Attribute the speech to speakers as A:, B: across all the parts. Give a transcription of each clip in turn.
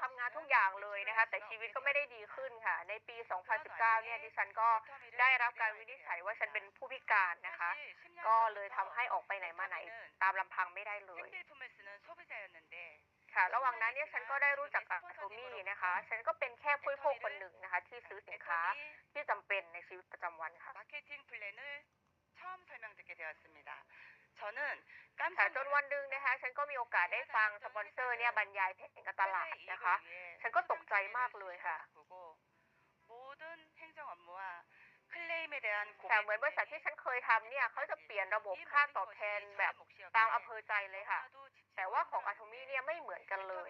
A: ทำงานทุกอย่างเลยนะคะแต่ชีวิตก็ไม่ได้ดีขึ้นค่ะ ในปี 2019 เนี่ยดิฉันก็ได้รับการวินิจฉัยว่าฉันเป็นผู้พิการนะคะ ก็เลยทำให้ออกไปไหนมาไหน ตามลำพังไม่ได้เลยค่ะ ระหว่างนั้นเนี่ยฉันก็ได้รู้จักกับโทมี่นะคะ ฉันก็เป็นแค่ผู้พกคนหนึ่งนะคะ ที่ซื้อสินค้าที่จำเป็นในชีวิตประจำวันค่ะ
B: 마케팅 플랜을 처음 설명 듣게 되었습니다. 저는
A: ค่ะ
B: 깜짝
A: จนวันหนึ่งนะคะ ฉันก็มีโอกาสได้ฟังสปอนเซอร์เนี่ยบรรยายแผนการตลาดนะคะ ฉันก็ตกใจมากเลยค่ะ
B: 모든 행정 업무와 클레임에 대한
A: แต่เหมือนบริษัทที่ฉันเคยทำเนี่ยเขาจะเปลี่ยนระบบค่าตอบแทนแบบตามอำเภอใจเลยค่ะ แต่ว่าของอาโทมี่เนี่ยไม่เหมือนกันเลย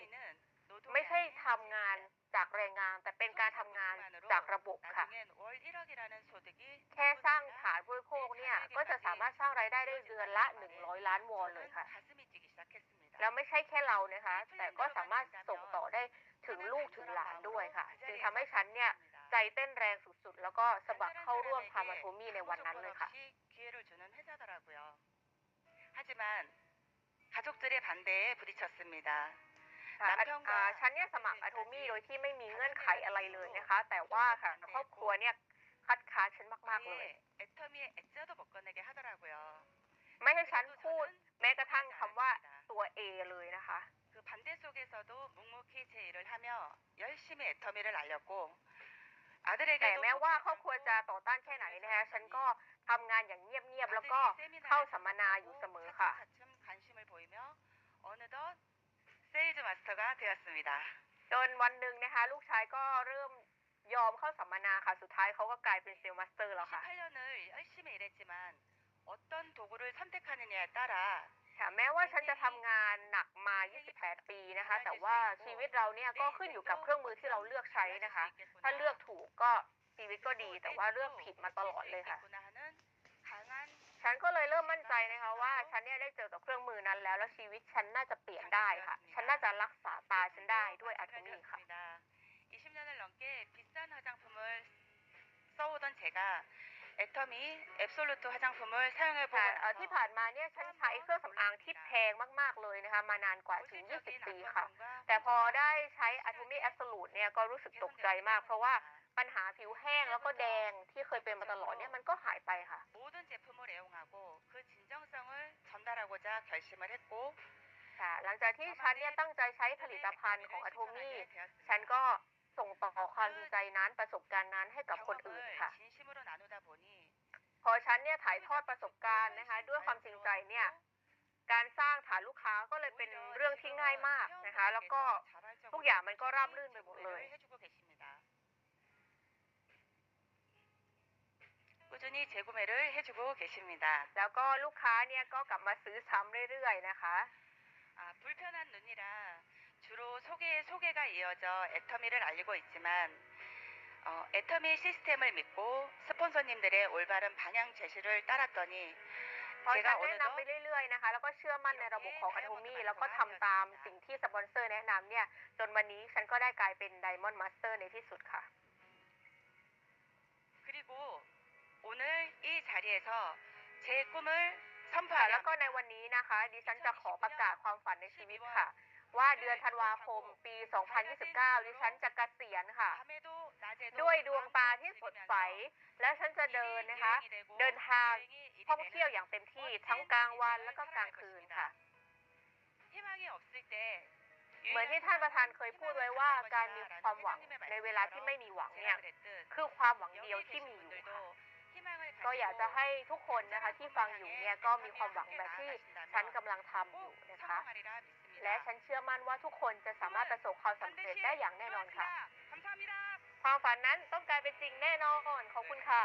A: ไม่ใช่ทำงานจากแรงงาน แต่เป็นการทำงานจากระบบค่ะ แค่สร้างฐานบริโภคเนี่ย ก็จะสามารถสร้างรายได้ได้เดือนละ 100 ล้านวอนเลยค่ะ แล้วไม่ใช่แค่เรานะคะ แต่ก็สามารถส่งต่อได้ถึงลูกถึงหลานด้วยค่ะ จึงทำให้ฉันเนี่ย ใจเต้นแรงสุดๆ แล้วก็สมัครเข้าร่วมทำอาโทมี่ในวันนั้นเลยค่ะ
B: 기회를 주는 회사더라고요. 하지만 가족들의 반대에 부딪혔습니다.
A: ค่ะอ่ะอ่าฉันเนี่ยสมัครอาโทมี่โดยที่ไม่มีเงื่อนไขอะไรเลยนะคะ แต่ว่าค่ะครอบครัวเนี่ยคัดค้านฉันมากๆเลย
B: 아예 애터미의 애자도 못 꺼내게 하더라고요.
A: ไม่ให้ฉันพูดแม้กระทั่งคำว่าตัว A เลยนะคะ
B: 그 반대 속에서도 묵묵히 제 일을 하며 열심히 애터미를 알렸고
A: แต่
B: 아들에게도
A: แม้ว่าครอบครัวจะต่อต้านแค่ไหนนะคะ ฉันก็ทำงานอย่างเงียบๆ แล้วก็เข้าสัมมนาอยู่เสมอค่ะ
B: 세일즈 마스터가 되었습니다.
A: จนวันหนึ่งนะคะ ลูกชายก็เริ่มยอมเข้าสัมมนาค่ะ สุดท้ายเขาก็กลายเป็นเซลล์มาสเตอร์แล้วค่ะ
B: 18년을 열심히 일했지만 어떤 도구를 선택하느냐에 따라
A: ค่ะ แม้ว่าฉันจะทำงานหนักมา 28 ปีนะคะ แต่ว่าชีวิตเราเนี่ยก็ขึ้นอยู่กับเครื่องมือที่เราเลือกใช้นะคะ ถ้าเลือกถูกก็ชีวิตก็ดี แต่ว่าเลือกผิดมาตลอดเลยค่ะ
B: 강한
A: ฉันก็เลยเริ่มมั่นใจนะคะว่าฉันเนี่ยได้เจอกับเครื่องมือนั้นแล้ว แล้วชีวิตฉันน่าจะเปลี่ยนได้ค่ะ ฉันน่าจะรักษาตาฉันได้ด้วยอะโทมี่ค่ะ
B: 20년을 넘게 비싼 화장품을 써오던 제가 애터미 앱솔루트 화장품을 사용해보고
A: ค่ะเอ่อ
B: 나서
A: ที่ผ่านมาเนี่ยฉันใช้เครื่องสำอางที่แพงมากๆเลยนะคะ มานานกว่าถึง 20 ปีค่ะ แต่พอได้ใช้ Atomy Absolute เนี่ยก็รู้สึกตกใจมาก เพราะว่าปัญหาผิวแห้งแล้วก็แดงที่เคยเป็นมาตลอดเนี่ยมันก็หายไปค่ะ
B: 모든 제품을 애용하고 그 진정성을 전달하고자 결심을 했고
A: ค่ะ หลังจากที่ฉันเนี่ยตั้งใจใช้ผลิตภัณฑ์ของ Atomy ฉันก็ส่งต่อความจริงใจนั้นประสบการณ์นั้นให้กับคนอื่นค่ะ
B: 진심으로 나누다 보니
A: พอฉันเนี่ยถ่ายทอดประสบการณ์นะคะ ด้วยความจริงใจเนี่ย การสร้างฐานลูกค้าก็เลยเป็นเรื่องที่ง่ายมากนะคะ แล้วก็ทุกอย่างมันก็ราบรื่นไปหมดเลย
B: 해주고 계십니다. 꾸준히 재구매를 해주고 계십니다.
A: แล้วก็ลูกค้าเนี่ยก็กลับมาซื้อซ้ำเรื่อยๆนะคะ
B: 아, 불편한 눈이라 주로 소개에 소개가 이어져 애터미를 알리고 있지만 어, 애터미 시스템을 믿고 스폰서님들의 올바른 방향 제시를 따랐더니
A: พอฉั
B: 제가
A: นแนะนำไป
B: 어느덧
A: เรื่อยๆนะคะ แล้วก็เชื่อมั่นในระบบของ Atomy แล้วก็ทำตามสิ่งที่สปอนเซอร์แนะนำเนี่ย จนวันนี้ฉันก็ได้กลายเป็น Diamond Master ในที่สุดค่ะ
B: 그리고 오늘 이 자리에서 제 꿈을
A: ค่ะ
B: 선포하려
A: แล้วก็ในวันนี้นะคะ ดิฉันจะขอประกาศความฝันในชีวิตค่ะ ว่าเดือนธันวาคมปี 2029 ดิฉันจะกะเกษียณค่ะ ด้วยดวงตาที่สดใส และฉันจะเดินนะคะ เดินทางท่องเที่ยวอย่างเต็มที่ทั้งกลางวันและก็กลางคืนค่ะ เหมือนที่ท่านประธานเคยพูดไว้ว่าการมีความหวังในเวลาที่ไม่มีหวังเนี่ยคือความหวังเดียวที่มีอยู่ค่ะก็อยากจะให้ทุกคนนะคะที่ฟังอยู่เนี่ยก็มีความหวังแบบที่ฉันกำลังทำอยู่นะคะ และฉันเชื่อมั่นว่าทุกคนจะสามารถประสบความสำเร็จได้อย่างแน่นอนค่ะ ความฝันนั้นต้องกลายเป็นจริงแน่นอนขอบคุณค่ะ